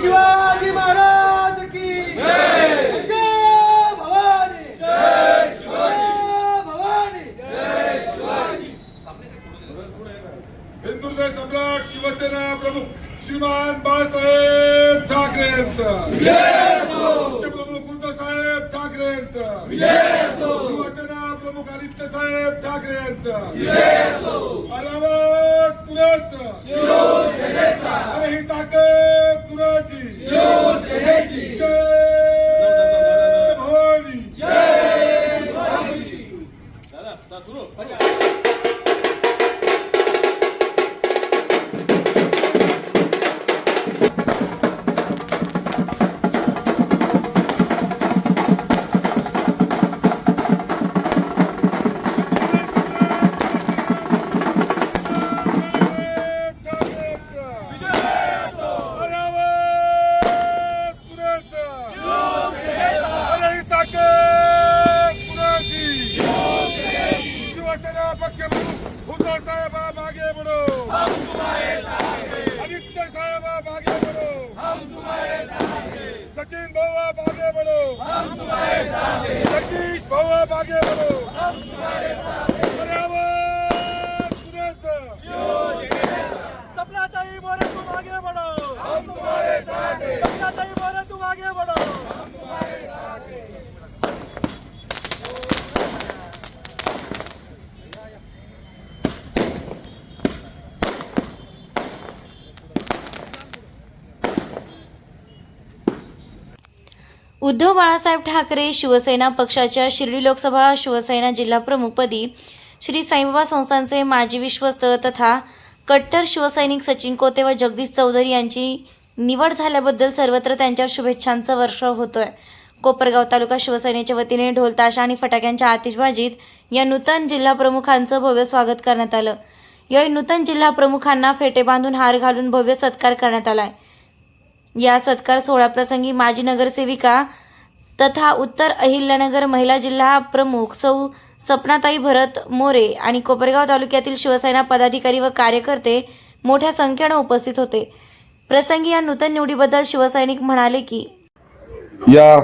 शिवाजी महाराज की जय। भवानी। जय भवानी। हिंदुहृदय सम्राट शिवसेना प्रमुख श्रीमान बाळासाहेब ठाकरे यांचं. पक्षप्रमुख उद्धवसाहेब ठाकरे यांचं. युवासेना प्रमुख आदित्य साहेब ठाकरे यांचं. उद्धव बाळासाहेब ठाकरे शिवसेना पक्षाच्या शिर्डी लोकसभा शिवसेना जिल्हाप्रमुखपदी श्री साईबाबा संस्थांचे माजी विश्वस्त तथा कट्टर शिवसैनिक सचिन कोते व जगदीश चौधरी यांची निवड झाल्याबद्दल सर्वत्र त्यांच्यावर शुभेच्छांचा वर्ष होतोय. कोपरगाव तालुका शिवसेनेच्या वतीने ढोलताशा आणि फटाक्यांच्या आतिषबाजीत या नूतन जिल्हा प्रमुखांचं भव्य स्वागत करण्यात आलं. या नूतन जिल्हा प्रमुखांना फेटे बांधून हार घालून भव्य सत्कार करण्यात आलाय. या सत्कार सोहळ्याप्रसंगी माजी नगरसेविका तथा उत्तर अहिल्यानगर महिला जिल्हा प्रमुख सौ सपनाताई भरत मोरे आणि कोपरगाव तालुक्यातील शिवसेना पदाधिकारी व कार्यकर्ते मोठ्या संख्येनं उपस्थित होते. प्रसंगी या नूतन निवडीबद्दल शिवसैनिक म्हणाले की या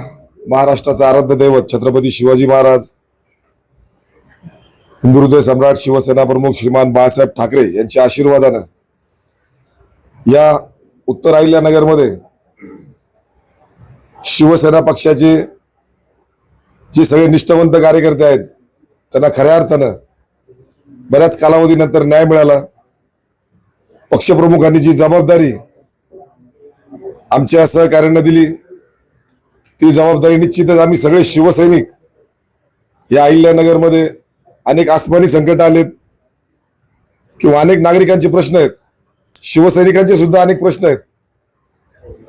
महाराष्ट्राचा आराध्य दैवत छत्रपती शिवाजी महाराज हिंदुहृदय सम्राट शिवसेना प्रमुख श्रीमान बाळासाहेब ठाकरे यांच्या आशीर्वादानं या उत्तर अहिल्यानगरमध्ये शिवसेना पक्षाचे जे सगळे निष्ठावंत कार्यकर्ते आहेत त्यांना खऱ्या अर्थानं बऱ्याच कालावधीनंतर न्याय मिळाला. पक्षप्रमुखांनी जी जबाबदारी आमच्या सहकार्यांना दिली ती जबाबदारी निश्चितच आम्ही सगळे शिवसैनिक या अहिल्यानगरमध्ये अनेक आसमानी संकट आलेत किंवा अनेक नागरिकांचे प्रश्न आहेत. शिवसैनिकांचे सुद्धा अनेक प्रश्न आहेत.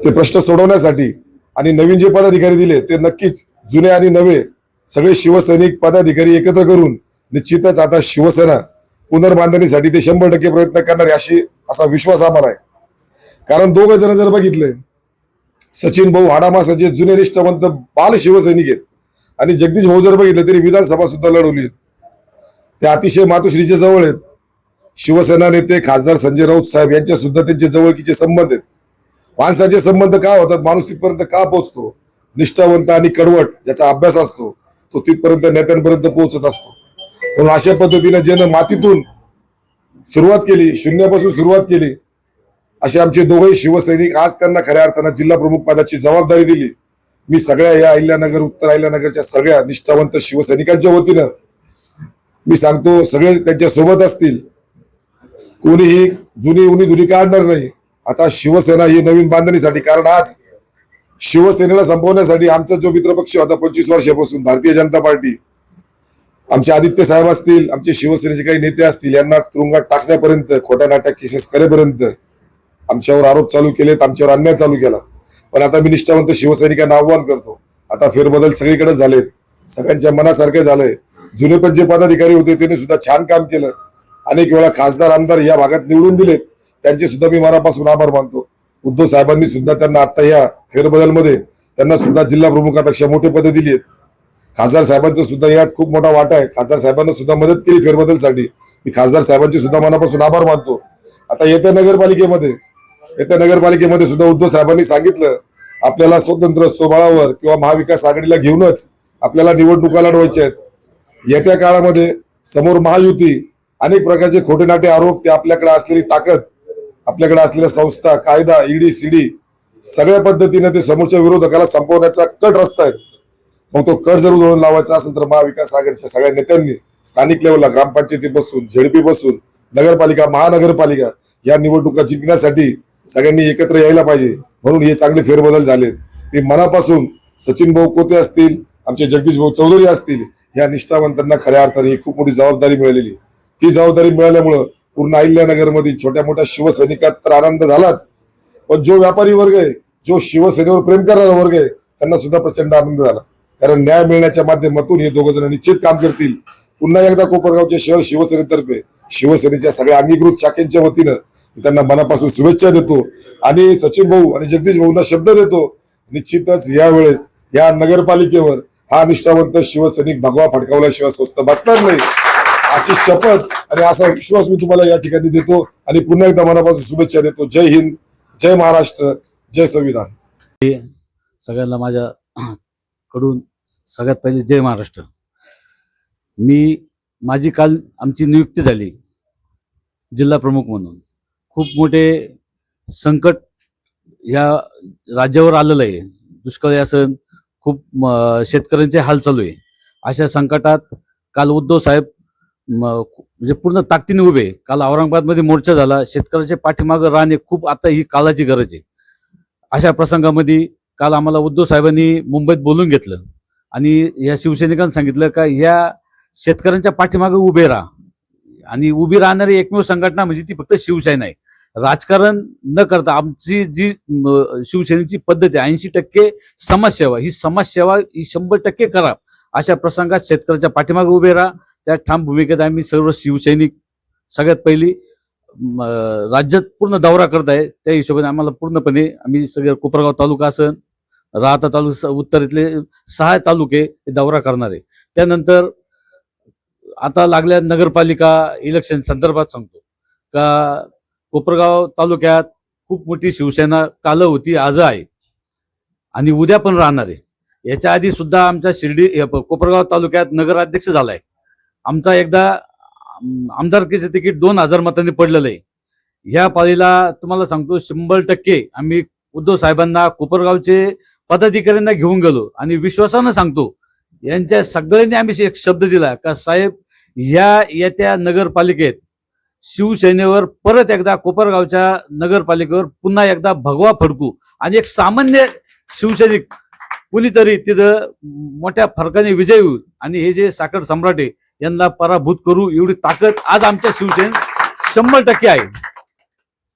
ते प्रश्न सोडवण्यासाठी आणि नवीन जे पदाधिकारी दिले ते नक्कीच जुने आणि नवे सगळे शिवसैनिक पदाधिकारी एकत्र करून निश्चितच आता शिवसेना पुनर्बांधणीसाठी ते शंभर टक्के प्रयत्न करणार अशी असा विश्वास आम्हाला आहे. कारण दोघं जण जर बघितले सचिन भाऊ हाडामासाचे जुने निष्ठावंत बाल शिवसैनिक आहेत आणि जगदीश भाऊ जर बघितलं तरी विधानसभा सुद्धा लढवली आहेत. ते अतिशय मातोश्रीचे जवळ आहेत. शिवसेना नेते खासदार संजय राऊत साहेब यांच्या सुद्धा त्यांचे जवळकीचे संबंध आहेत. माणसाचे संबंध का होतात? माणूस तिथपर्यंत का पोहोचतो? निष्ठावंत आणि कडवट ज्याचा अभ्यास असतो तो तिथपर्यंत नेत्यांपर्यंत पोहोचत असतो. म्हणून अशा पद्धतीने ज्यानं मातीतून सुरुवात केली शून्यापासून सुरुवात केली असे आमचे दोघेही शिवसैनिक आज त्यांना खऱ्या अर्थानं जिल्हा प्रमुख पदाची जबाबदारी दिली. मी सगळ्या या अहिल्यानगर उत्तर अहिल्यानगरच्या सगळ्या निष्ठावंत शिवसैनिकांच्या वतीनं मी सांगतो सगळे त्यांच्यासोबत असतील. कोणीही जुनी उनी दुरी काढणार नाही. आता शिवसेना ही नवीन बांधणीसाठी कारण आज शिवसेनेला संपवण्यासाठी आमचा जो मित्रपक्ष होता पंचवीस वर्षापासून भारतीय जनता पार्टी आमचे आदित्य साहेब असतील आमचे शिवसेनेचे काही नेते असतील यांना तुरुंगात टाकण्यापर्यंत खोट्या नाट्या केसेस करेपर्यंत आमच्यावर आरोप चालू केलेत आमच्यावर अन्याय चालू केला. पण आता मी निष्ठावंत शिवसैनिकांना आव्हान करतो. आता फेरबदल सगळीकडे झालेत. सगळ्यांच्या मनासारखे झालंय. जुने पण जे पदाधिकारी होते त्यांनी सुद्धा छान काम केलं. अनेक वेळा खासदार आमदार या भागात निवडून दिलेत. त्यांचे सुद्धा मी मनापासून आभार मानतो. उद्धव साहेबांनी सुद्धा त्यांना आता या फेरबदलमध्ये त्यांना सुद्धा जिल्हा प्रमुखापेक्षा मोठे पदे दिली आहेत. खासदार साहेबांचा सुद्धा यात खूप मोठा वाटा आहे. खासदार साहेबांना सुद्धा मदत केली फेरबदलसाठी. मी खासदार साहेबांचे सुद्धा मनापासून आभार मानतो. आता येत्या नगरपालिकेमध्ये येत्या नगरपालिकेमध्ये सुद्धा उद्धव साहेबांनी सांगितलं आपल्याला स्वतंत्र स्वबळावर किंवा महाविकास आघाडीला घेऊनच आपल्याला निवडणुका लढवायच्या आहेत. येत्या काळामध्ये समोर महायुती अनेक प्रकारचे खोटे नाटे आरोप ते आपल्याकडे असलेली ताकद आपल्याकडे असलेल्या संस्था कायदा ईडी सीडी सगळ्या पद्धतीने ते समोरच्या विरोधकाला संपवण्याचा कट रस्ता आहे मग तो कट जर उधळून लावायचा असेल तर महाविकास आघाडीच्या सगळ्या नेत्यांनी स्थानिक लेवलला ग्रामपंचायती बसून झेडपी बसून नगरपालिका महानगरपालिका या निवडणुका जिंकण्यासाठी सगळ्यांनी एकत्र यायला पाहिजे. म्हणून हे चांगले फेरबदल झालेत. मी मनापासून सचिन भाऊ कोते असतील आमचे जगदीश भाऊ चौधरी असतील या निष्ठावंतांना खऱ्या अर्थाने ही खूप मोठी जबाबदारी मिळालेली. ती जबाबदारी मिळाल्यामुळं पूर्ण अहिल्यानगरमधील छोट्या मोठ्या शिवसैनिकात तर आनंद झालाच. पण जो व्यापारी वर्ग आहे जो शिवसेनेवर प्रेम करणारा वर्ग आहे त्यांना सुद्धा प्रचंड आनंद झाला. कारण न्याय मिळण्याच्या माध्यमातून हे दोघ जण निश्चित काम करतील. पुन्हा एकदा कोपरगावचे शहर शिवसेनेतर्फे शिवसेनेच्या सगळ्या अंगीकृत शाखेच्या वतीनं त्यांना मनापासून शुभेच्छा देतो. आणि सचिन भाऊ आणि जगदीश भाऊंना शब्द देतो निश्चितच यावेळेस या नगरपालिकेवर हा निष्ठावंत शिवसैनिक भगवा फडकावल्याशिवाय स्वस्त बसणार नाही. अशी शपथ आणि असा विश्वास मी तुम्हाला या ठिकाणी देतो. आणि पुन्हा एकदा मनापासून शुभेच्छा देतो. जय हिंद जय महाराष्ट्र जय संविधान. सगळ्यांना माझ्या कडून सगळ्यात पहिले जय महाराष्ट्र. मी माझी काल आमची नियुक्ती झाली जिल्हा प्रमुख म्हणून. खूप मोठे संकट या राज्यावर आलेलं आहे. दुष्काळी असन खूप शेतकऱ्यांचे हाल चालू आहे. अशा संकटात काल उद्धव साहेब म्हणजे पूर्ण ताकदीने उभे काल औरंगाबादमध्ये मोर्चा झाला. शेतकऱ्याच्या पाठीमागं राहणे खूप आता ही काळाची गरज आहे. अशा प्रसंगामध्ये काल आम्हाला उद्धव साहेबांनी मुंबईत बोलून घेतलं. आणि या शिवसैनिकांनी सांगितलं का या शेतकऱ्यांच्या पाठीमागे उभे राहा. आणि उभी राहणारी एकमेव संघटना म्हणजे ती फक्त शिवसेना आहे. राजकारण न करता आमची जी शिवसेनेची पद्धत आहे ऐंशी टक्के समाजसेवा. ही समाजसेवा ही शंभर टक्के करा. अशा प्रसंगात शेतकऱ्याच्या पाठीमागे उभे राहा. त्या ठाम भूमिकेत आम्ही सर्व शिवसैनिक सगळ्यात पहिली राज्यात पूर्ण दौरा करत आहे. त्या हिशोबाने आम्हाला पूर्णपणे आम्ही सगळे कोपरगाव तालुका असन राहता तालुका उत्तरेतले सहा तालुके हे दौरा करणार आहे. त्यानंतर आता लागल्या नगरपालिका इलेक्शन संदर्भात सांगतो. का कोपरगाव तालुक्यात खूप मोठी शिवसेना काल होती आज आहे. आणि उद्या पण राहणार आहे. याच्या आधी सुद्धा आमच्या शिर्डी कोपरगाव तालुक्यात नगराध्यक्ष झालाय. आमचा एकदा आम- आमदारकीचं तिकीट दोन हजार मतांनी पडलेलं आहे. ह्या पाळीला तुम्हाला सांगतो शंभर टक्के आम्ही उद्धव साहेबांना कोपरगावचे पदाधिकाऱ्यांना घेऊन गेलो आणि विश्वासानं सांगतो यांच्या सगळ्यांनी आम्ही एक शब्द दिला का साहेब या येत्या नगरपालिकेत शिवसेनेवर परत एकदा कोपरगावच्या नगरपालिकेवर पुन्हा एकदा भगवा फडकू. आणि एक सामान्य शिवसैनिक कुणीतरी तिथं मोठ्या फरकाने विजय होईल. आणि हे जे साखर सम्राट आहे यांना पराभूत करू एवढी ताकद आज आमच्या शिवसेनेत शंभर टक्के आहे.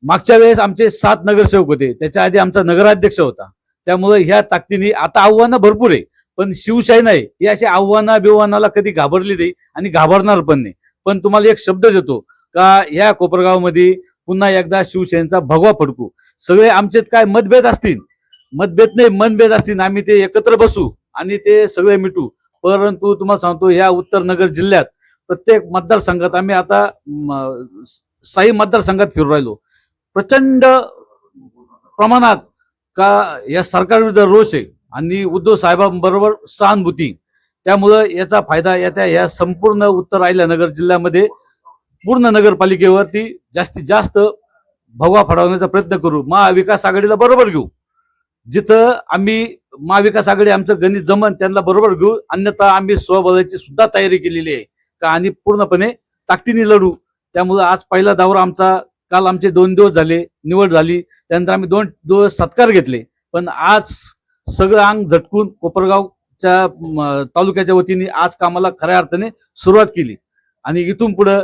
मागच्या वेळेस आमचे सात नगरसेवक होते त्याच्या आधी आमचा नगराध्यक्ष होता. त्यामुळे ह्या ताकदीने आता आव्हानं भरपूर आहे. पण शिवसेना आहे ही अशी आव्हाना बिव्हानाला कधी घाबरली नाही आणि घाबरणार पण नाही. पण तुम्हाला एक शब्द देतो का या कोपरगावमध्ये पुन्हा एकदा शिवसेनेचा भगवा फडकू. सगळे आमच्यात काय मतभेद असतील मतभेद नाही मनभेद असतील. आम्ही ते एकत्र बसू आणि ते सगळे मिटू. परंतु तुम्हाला सांगतो या उत्तर नगर जिल्ह्यात प्रत्येक मतदारसंघात आम्ही आता साई मतदारसंघात फिरू राहिलो. प्रचंड प्रमाणात का या सरकारविरुद्ध रोष आहे आणि उद्धव साहेबांबरोबर सहानुभूती. त्यामुळं याचा फायदा येत्या या संपूर्ण उत्तर नगर जिल्ह्यामध्ये पूर्ण नगरपालिकेवरती जास्तीत जास्त भगवा फडवण्याचा प्रयत्न करू. महाविकास आघाडीला बरोबर घेऊ. जिथं आम्ही महाविकास आघाडी आमचं गणित जमन त्यांना बरोबर घेऊ अन्यथा आम्ही स्वबळाची सुद्धा तयारी केलेली आहे. का आणि पूर्णपणे ताकदीने लढू. त्यामुळं आज पहिला दौरा आमचा काल आमचे दोन दिवस झाले निवड झाली. त्यानंतर आम्ही दोन दिवस सत्कार घेतले. पण आज सगळं अंग झटकून कोपरगावच्या तालुक्याच्या वतीने आज कामाला खऱ्या अर्थाने सुरुवात केली. आणि इथून पुढं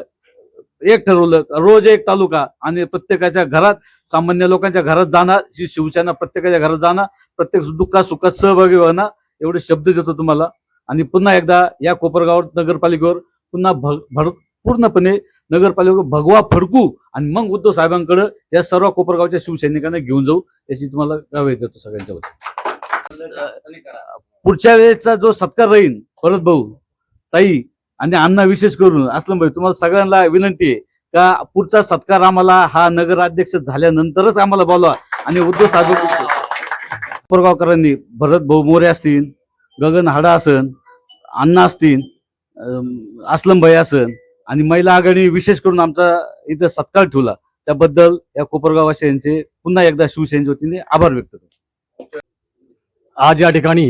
एक ठरवलं रोज एक तालुका आणि प्रत्येकाच्या घरात सामान्य लोकांच्या घरात जाणार ही शिवसेना प्रत्येकाच्या घरात जाणार प्रत्येक दुःखात सुखात सहभागी होणार एवढे शब्द देतो तुम्हाला. आणि पुन्हा एकदा या कोपरगाव नगरपालिकेवर पुन्हा भग भड पूर्णपणे नगरपालिकेवर भगवा फडकू आणि मग उद्धव साहेबांकडे या सर्व कोपरगावच्या शिवसैनिकांना घेऊन जाऊ याची तुम्हाला गावे देतो सगळ्यांच्या वतीने. पुढच्या वेळेसचा जो सत्कार राहील परत भाऊ ताई आणि अण्णा विशेष करून असलं भाई तुम्हाला सगळ्यांना विनंती आहे का पुढचा सत्कार आम्हाला हा नगराध्यक्ष झाल्यानंतरच आम्हाला बोलवा आणि उद्धव साहेब कोपरगावकरांनी भरत भाऊ मोरे असतील गगन हाडा असन अण्णा असतील असलम भाई असन आणि महिला आघाडी विशेष करून आमचा इथं सत्कार ठेवला. त्याबद्दल या कोपरगाववासियांचे पुन्हा एकदा शिवसेनेच्या वतीने आभार व्यक्त करतो. आज या ठिकाणी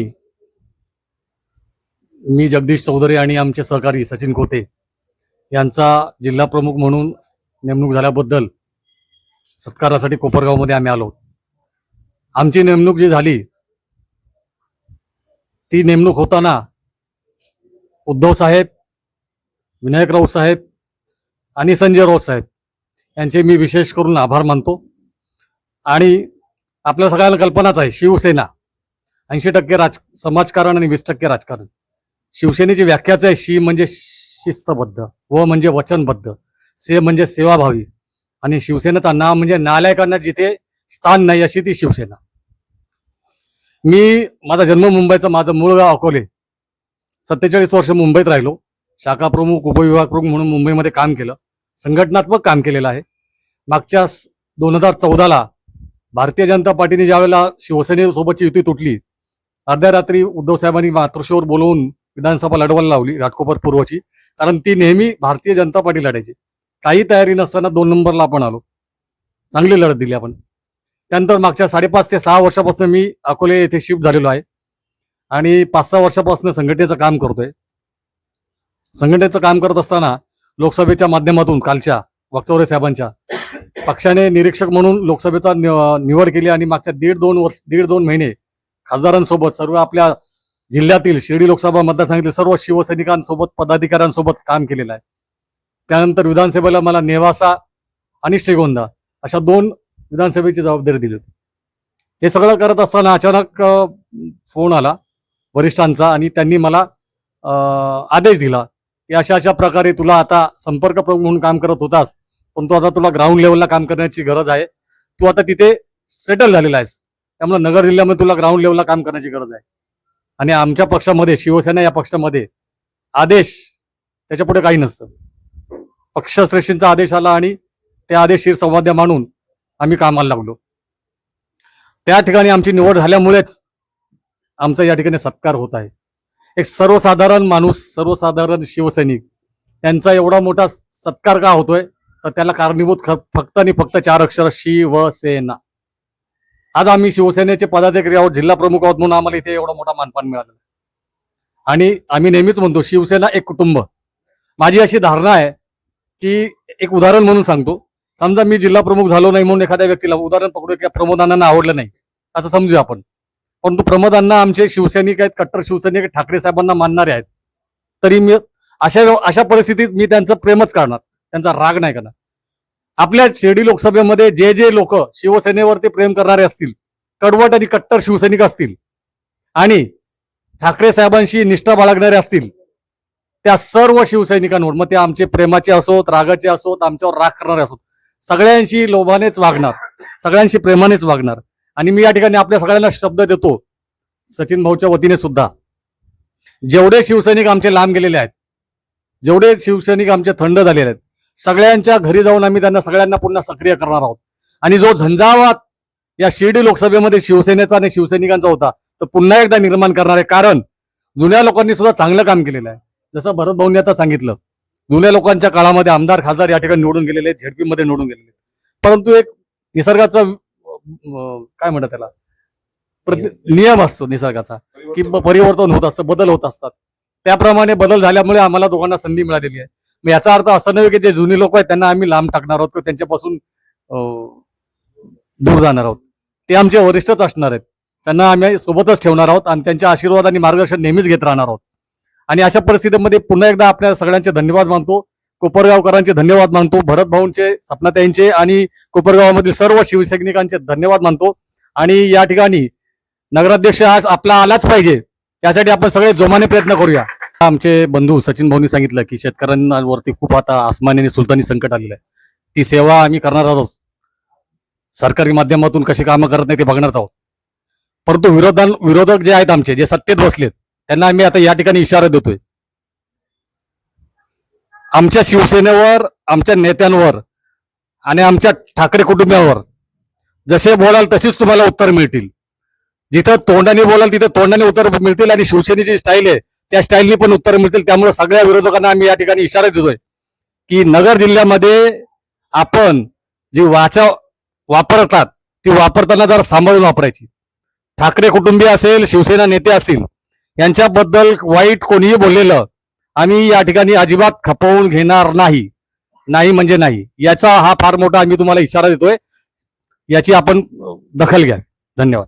मी जगदीश चौधरी आणि आमचे सहकारी सचिन खोते यांचा जिल्हा प्रमुख म्हणून नेमणूक झाल्याबद्दल सत्कारासाठी कोपरगावमध्ये आम्ही आलो. आमची नेमणूक जी झाली ती नेमणूक होताना उद्धव साहेब विनायक राऊत साहेब आणि संजय राऊत साहेब यांचे मी विशेष करून आभार मानतो. आणि आपल्या सगळ्यांना कल्पनाच आहे शिवसेना ऐंशी टक्के राज समाजकारण आणि वीस टक्के राजकारण. शिवसेनेची व्याख्याच आहे शी म्हणजे शिस्तबद्ध व म्हणजे वचनबद्ध से म्हणजे सेवाभावी. आणि शिवसेनेचा नाव म्हणजे नालायकांना जिथे स्थान नाही अशी ती शिवसेना. मी माझा जन्म मुंबईचा माझं मूळ गाव अकोले. सत्तेचाळीस वर्ष मुंबईत राहिलो. शाखा प्रमुख उपविभाग प्रमुख म्हणून मुंबईमध्ये काम केलं. संघटनात्मक काम केलेलं आहे. मागच्या दोन हजार चौदाला भारतीय जनता पार्टीने ज्यावेळेला शिवसेनेसोबतची युती तुटली अर्ध्या रात्री उद्धव साहेबांनी मातृश्रीवर बोलवून विधानसभा लढवायला लावली घाटकोपर पूर्वची. कारण ती नेहमी भारतीय जनता पार्टी लढायची. काही तयारी नसताना दोन नंबरला आपण आलो. चांगली लढत दिली आपण. त्यानंतर मागच्या साडेपाच ते सहा वर्षापासून मी अकोले येथे शिफ्ट झालेलो आहे. आणि पाच सहा वर्षापासून संघटनेचं काम करतोय. संघटनेचं काम करत असताना लोकसभेच्या माध्यमातून कालच्या वक्सवरे साहेबांच्या पक्षाने निरीक्षक म्हणून लोकसभेचा निवड केली आणि मागच्या दीड दोन वर्ष दीड दोन महिने खासदारांसोबत सर्व आपल्या जिल्ह्यातील शिर्डी लोकसभा मतदारसंघातील सर्व शिवसैनिकांसोबत पदाधिकाऱ्यांसोबत काम केलेलं आहे. त्यानंतर विधानसभेला मला नेवासा आणि श्रीगोंदा अशा दोन विधानसभेची जबाबदारी दिली होती. हे सगळं करत असताना अचानक फोन आला वरिष्ठांचा आणि त्यांनी मला आदेश दिला की अशा अशा प्रकारे तुला आता संपर्क प्रमुख म्हणून काम करत होतास पण तू आता तुला ग्राउंड लेवलला काम करण्याची गरज आहे. तू आता तिथे सेटल झालेला आहेस. त्यामुळे नगर जिल्ह्यामध्ये तुला ग्राउंड लेवलला काम करण्याची गरज आहे. आणि आमच्या पक्षामध्ये शिवसेना या पक्षामध्ये आदेश त्याच्या पुढे काही नसतं. पक्षश्रेष्ठींचा आदेश आला आणि त्या आदेश संवाद्य मानून आम्ही कामाला लागलो. त्या ठिकाणी आमची निवड झाल्यामुळेच आमचा या ठिकाणी सत्कार होत आहे. एक सर्वसाधारण माणूस सर्वसाधारण शिवसैनिक त्यांचा एवढा मोठा सत्कार का होतोय? तर त्याला कारणीभूत ख- फक्त आणि फक्त चार अक्षर शिवसेना. आज आम्ही शिवसेनेचे पदाधिकारी आहोत जिल्हा प्रमुख आहोत म्हणून आम्हाला इथे एवढा मोठा मानपान मिळालेला आणि आम्ही नेहमीच म्हणतो शिवसेना एक कुटुंब. माझी अशी धारणा आहे की एक उदाहरण म्हणून सांगतो. समजा मी जिल्हा प्रमुख झालो नाही म्हणून एखाद्या व्यक्तीला उदाहरण पकडू की प्रमोदांना आवडलं नाही असं समजूया आपण. परंतु प्रमोदांना आमचे शिवसैनिक आहेत कट्टर शिवसैनिक ठाकरे साहेबांना मानणारे आहेत. तरी मी अशा अशा परिस्थितीत मी त्यांचं प्रेमच करणार त्यांचा राग नाही करणार. आपल्या शिर्डी लोकसभेमध्ये जे जे लोक शिवसेनेवरती प्रेम करणारे असतील कडवट आणि कट्टर शिवसैनिक असतील आणि ठाकरे साहेबांशी निष्ठा बाळगणारे असतील त्या सर्व शिवसैनिकांवर मग ते आमचे प्रेमाचे असोत रागाचे असोत आमच्यावर राग करणारे असोत सगळ्यांशी लोभानेच वागणार सगळ्यांशी प्रेमानेच वागणार. आणि मी या ठिकाणी आपल्या सगळ्यांना शब्द देतो सचिन भाऊच्या वतीने सुद्धा. जेवढे शिवसैनिक आमचे लांब गेलेले आहेत जेवढे शिवसैनिक आमचे थंड झालेले आहेत सगळ्यांच्या घरी जाऊन आम्ही त्यांना सगळ्यांना पुन्हा सक्रिय करणार आहोत. आणि जो झंझावात या शिर्डी लोकसभेमध्ये शिवसेनेचा आणि शिवसैनिकांचा होता तो पुन्हा एकदा निर्माण करणार आहे. कारण जुन्या लोकांनी सुद्धा चांगलं काम केलेलं आहे. जसं भरत भाऊंनी आता सांगितलं जुन्या लोकांच्या काळामध्ये आमदार खासदार या ठिकाणी निवडून गेलेले आहेत झेडपीमध्ये निवडून गेलेले परंतु एक निसर्गाचा काय म्हणतात त्याला? प्रति- नियम असतो निसर्गाचा की परिवर्तन होत असतं बदल होत असतात. त्याप्रमाणे बदल झाल्यामुळे आम्हाला दोघांना संधी मिळालेली आहे. मग याचा अर्थ असं नव्हे की जे जुने लोक आहेत त्यांना आम्ही लांब टाकणार आहोत किंवा त्यांच्यापासून दूर जाणार आहोत. ते आमचे वरिष्ठच असणार आहेत. त्यांना आम्ही सोबतच ठेवणार आहोत आणि त्यांच्या आशीर्वाद आणि मार्गदर्शन नेहमीच घेत राहणार आहोत. आणि अशा परिस्थितीमध्ये पुन्हा एकदा आपल्या सगळ्यांचे धन्यवाद मानतो. कोपरगावकरांचे धन्यवाद मानतो. भरत भाऊंचे सपनाताईंचे आणि कोपरगावामधील सर्व शिवसैनिकांचे धन्यवाद मानतो. आणि या ठिकाणी नगराध्यक्ष आज आपला आलाच पाहिजे. यासाठी आपण सगळे जोमाने प्रयत्न करूया. आमचे बंधू सचिन भाऊनी सांगितलं की शेतकऱ्यांवरती खूप आता आसमानी आणि सुलतानी संकट आलेलं आहे. ती सेवा आम्ही करणार आहोत. सरकारी माध्यमातून कशी कामं करत नाही ते बघणार आहोत. परंतु विरोधान विरोधक जे आहेत आमचे जे सत्तेत बसलेत त्यांना आम्ही आता या ठिकाणी इशारा देतोय. आमच्या शिवसेनेवर आमच्या नेत्यांवर आणि आमच्या ठाकरे कुटुंबावर जसे बोलाल तशीच तुम्हाला उत्तर मिळतील. जिथं तोंडाने बोलाल तिथं तोंडाने उत्तर मिळतील आणि शिवसेनेची स्टाईल आहे. त्या स्टाईलनी पण उत्तर मिळतील. त्यामुळे सगळ्या विरोधकांना आम्ही या ठिकाणी इशारा देतोय की नगर जिल्ह्यामध्ये आपण जी वाचा वापरतात ती वापरताना जरा सांभाळून वापरायची. ठाकरे कुटुंबीय असेल शिवसेना नेते असतील यांच्याबद्दल वाईट कोणीही बोललेलं आम्ही या ठिकाणी अजिबात खपवून घेणार नाही. नाही म्हणजे नाही. याचा हा फार मोठा आम्ही तुम्हाला इशारा देतोय. याची आपण दखल घ्या. धन्यवाद.